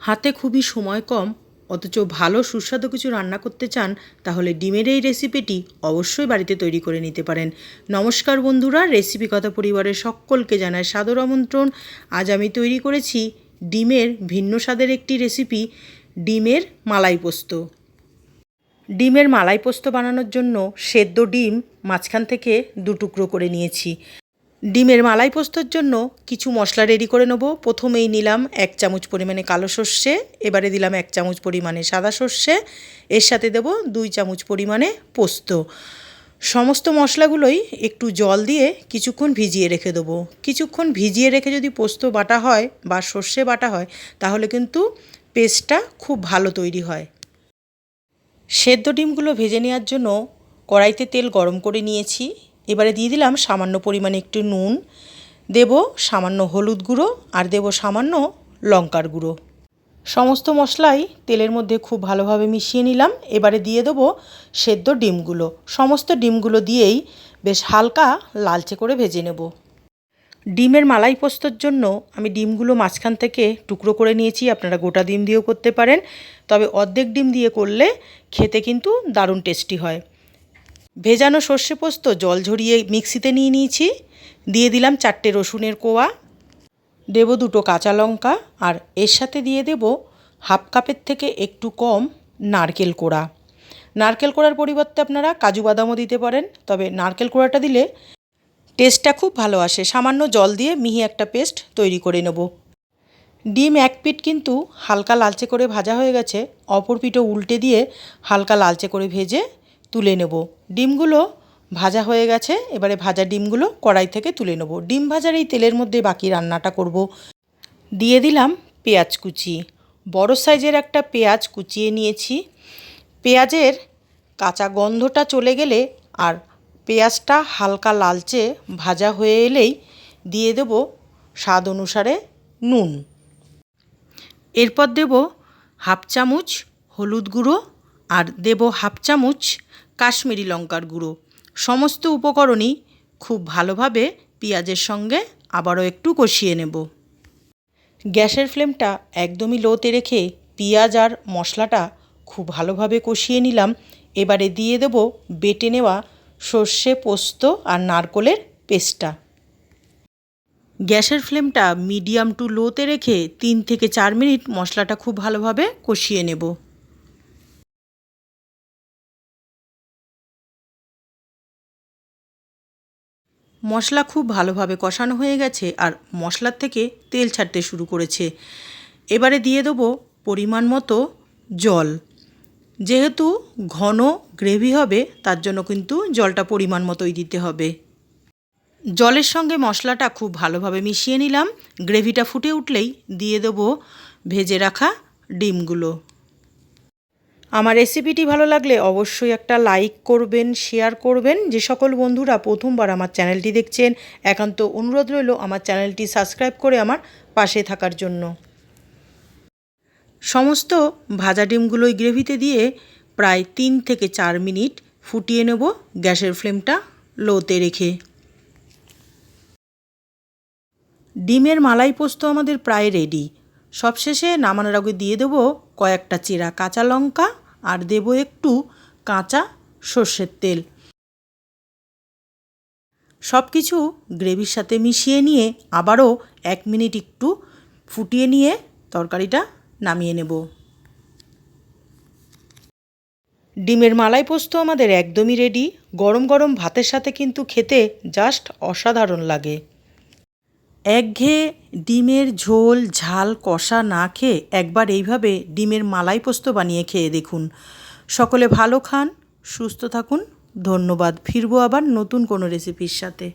হাতে খুবই সময় কম, অথচ ভালো সুস্বাদু কিছু রান্না করতে চান, তাহলে ডিমের এই রেসিপিটি অবশ্যই বাড়িতে তৈরি করে নিতে পারেন। নমস্কার বন্ধুরা, রেসিপি কথা পরিবারের সকলকে জানায় সাদর আমন্ত্রণ। আজ আমি তৈরি করেছি ডিমের ভিন্ন স্বাদের একটি রেসিপি, ডিমের মালাই পোস্ত। ডিমের মালাই পোস্ত বানানোর জন্য সেদ্ধ ডিম মাঝখান থেকে দু টুকরো করে নিয়েছি। ডিমের মালাই পোস্তর জন্য কিছু মশলা রেডি করে নেব। প্রথমেই নিলাম এক চামচ পরিমাণে কালো সর্ষে, এবারে দিলাম এক চামচ পরিমাণে সাদা সর্ষে, এর সাথে দেব দুই চামচ পরিমাণে পোস্ত। সমস্ত মশলাগুলোই একটু জল দিয়ে কিছুক্ষণ ভিজিয়ে রেখে দেবো। কিছুক্ষণ ভিজিয়ে রেখে যদি পোস্ত বাটা হয় বা সর্ষে বাটা হয়, তাহলে কিন্তু পেস্টটা খুব ভালো তৈরি হয়। সেদ্ধ ডিমগুলো ভেজে নেওয়ার জন্য কড়াইতে তেল গরম করে নিয়েছি। এবারে দিয়ে দিলাম সামান্য পরিমাণে একটু নুন, দেব সামান্য হলুদ গুঁড়ো আর দেব সামান্য লঙ্কার গুঁড়ো। সমস্ত মশলাই তেলের মধ্যে খুব ভালোভাবে মিশিয়ে নিলাম। এবারে দিয়ে দেবো সেদ্ধ ডিমগুলো। সমস্ত ডিমগুলো দিয়েই বেশ হালকা লালচে করে ভেজে নেব। ডিমের মালাই পোস্তর জন্য আমি ডিমগুলো মাঝখান থেকে টুকরো করে নিয়েছি। আপনারা গোটা ডিম দিয়েও করতে পারেন। তবে অর্ধেক ডিম দিয়ে করলে খেতে কিন্তু দারুণ টেস্টি হয়। ভেজানো সর্ষে পোস্ত জল ঝরিয়ে মিক্সিতে নিয়ে নিয়েছি। দিয়ে দিলাম চারটে রসুনের কোয়া। দেব দুটো কাঁচা লঙ্কা আর এর সাথে দিয়ে দেব হাফ কাপের থেকে একটু কম নারকেল কোড়া। নারকেল কোড়ার পরিবর্তে আপনারা কাজু বাদামও দিতে পারেন, তবে নারকেল কোড়াটা দিলে টেস্টটা খুব ভালো আসে। সামান্য জল দিয়ে মিহি একটা পেস্ট তৈরি করে নেব। ডিম এক পিট কিন্তু হালকা লালচে করে ভাজা হয়ে গেছে। অপর পিঠও উল্টে দিয়ে হালকা লালচে করে ভেজে তুলে নেব। ডিমগুলো ভাজা হয়ে গেছে, এবারে ভাজা ডিমগুলো কড়াই থেকে তুলে নেব। ডিম ভাজার এই তেলের মধ্যে বাকি রান্নাটা করব। দিয়ে দিলাম পেঁয়াজ কুচি। বড় সাইজের একটা পেঁয়াজ কুচিয়ে নিয়েছি। পেঁয়াজের কাঁচা গন্ধটা চলে গেলে আর পেঁয়াজটা হালকা লালচে ভাজা হয়ে এলেই দিয়ে দেব স্বাদ অনুসারে নুন। এরপর দেব হাফ চামচ হলুদ গুঁড়ো আর দেব হাফ চামচ কাশ্মীরি লঙ্কার গুঁড়ো। সমস্ত উপকরণই খুব ভালোভাবে পেঁয়াজের সঙ্গে আবারও একটু কষিয়ে নেব। গ্যাসের ফ্লেমটা একদমই লোতে রেখে পেঁয়াজ আর মশলাটা খুব ভালোভাবে কষিয়ে নিলাম। এবারে দিয়ে দেব বেটে নেওয়া সর্ষে পোস্ত আর নারকোলের পেস্টটা। গ্যাসের ফ্লেমটা মিডিয়াম টু লোতে রেখে তিন থেকে চার মিনিট মশলাটা খুব ভালোভাবে কষিয়ে নেব। মশলা খুব ভালোভাবে কষানো হয়ে গেছে আর মশলার থেকে তেল ছাড়তে শুরু করেছে। এবারে দিয়ে দেবো পরিমাণ মতো জল। যেহেতু ঘন গ্রেভি হবে, তার জন্য কিন্তু জলটা পরিমাণ মতোই দিতে হবে। জলের সঙ্গে মশলাটা খুব ভালোভাবে মিশিয়ে নিলাম। গ্রেভিটা ফুটে উঠলেই দিয়ে দেবো ভেজে রাখা ডিমগুলো। আমার রেসিপিটি ভালো লাগলে অবশ্যই একটা লাইক করবেন শেয়ার করবেন। যে সকল বন্ধুরা প্রথমবার আমার চ্যানেলটি দেখছেন, একান্ত অনুরোধ রইল আমার চ্যানেলটি সাবস্ক্রাইব করে আমার পাশে থাকার জন্য। সমস্ত ভাজা ডিমগুলো ওই গ্রেভিতে দিয়ে প্রায় তিন থেকে চার মিনিট ফুটিয়ে নেব। গ্যাসের ফ্লেমটা লোতে রেখে। ডিমের মালাই পোস্ত আমাদের প্রায় রেডি সবশেষে নামানোর আগে দিয়ে দেবো কয়েকটা চেরা কাঁচা লঙ্কা আর দেবো একটু কাঁচা সর্ষের তেল। সব কিছু গ্রেভির সাথে মিশিয়ে নিয়ে আবারও এক মিনিট একটু ফুটিয়ে নিয়ে তরকারিটা নামিয়ে নেব। ডিমের মালাই পোস্ত আমাদের একদমই রেডি গরম গরম ভাতের সাথে কিন্তু খেতে জাস্ট অসাধারণ লাগে। একঘেয়ে ডিমের ঝোল, ঝাল, কষা না খেয়ে একবার এইভাবে ডিমের মালাই পোস্ত বানিয়ে খেয়ে দেখুন। সকলে ভালো খান, সুস্থ থাকুন। ধন্যবাদ। ফিরবো আবার নতুন কোনো রেসিপির সাথে।